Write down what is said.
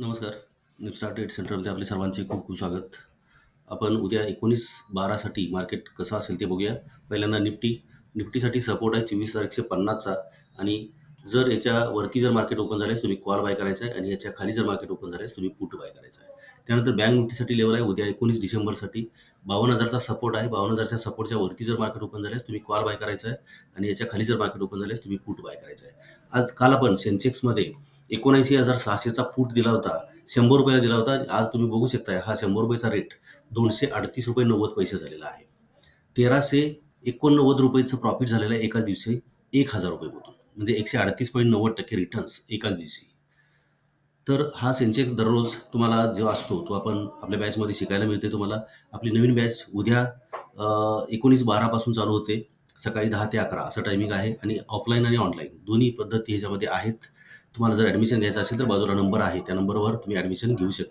नमस्कार. निपस्टार ट्रेड सेंटरमध्ये आपले सर्वांचे खूप खूप स्वागत. आपण उद्या एकोणीस बारासाठी मार्केट कसं असेल ते बघूया. पहिल्यांदा निफ्टी निफ्टीसाठी सपोर्ट आहे चोवीस हजार एकशे पन्नासचा. आणि जर याच्यावरती जर मार्केट ओपन झाल्यास तुम्ही कॉल बाय करायचा आहे. आणि याच्या खाली जर मार्केट ओपन झाल्यास तुम्ही पुट बाय करायचा आहे. त्यानंतर बँक निफ्टीसाठी लेवल आहे. उद्या एकोणीस डिसेंबरसाठी बावन्न हजारचा सपोर्ट आहे. बावन्न हजारच्या सपोर्टच्या वरती जर मार्केट ओपन झाल्यास तुम्ही कॉल बाय करायचा आहे. आणि याच्या खाली जर मार्केट ओपन झाल्यास तुम्ही पुट बाय करायचा आहे. आज काल आपण सेन्सेक्समध्ये एकोणऐंशी हजार सहाशेचा फूट दिला होता. शंभर रुपयाला दिला होता. आज तुम्ही बघू शकताय हा शंभर रुपयाचा रेट दोनशे अडतीस रुपये नव्वद पैसे झालेला आहे. तेराशे एकोणनव्वद रुपयेचं प्रॉफिट झालेलं आहे एका दिवशी एक हजार रुपयेमधून म्हणजे एकशे अडतीस पॉईंट नव्वद टक्के रिटर्न्स एकाच दिवशी. तर हा सेन्सेक्स दररोज तुम्हाला जो असतो तो आपण आपल्या बॅचमध्ये शिकायला मिळते तुम्हाला. आपली नवीन बॅच उद्या एकोणीस बारापासून चालू होते. सकाळी दहा ते अकरा असं टायमिंग आहे. आणि ऑफलाईन आणि ऑनलाईन दोन्ही पद्धती ह्याच्यामध्ये आहेत. तुम्हाला जर ॲडमिशन घ्यायचं असेल तर बाजूला नंबर आहे. त्या नंबरवर तुम्ही ॲडमिशन घेऊ शकता.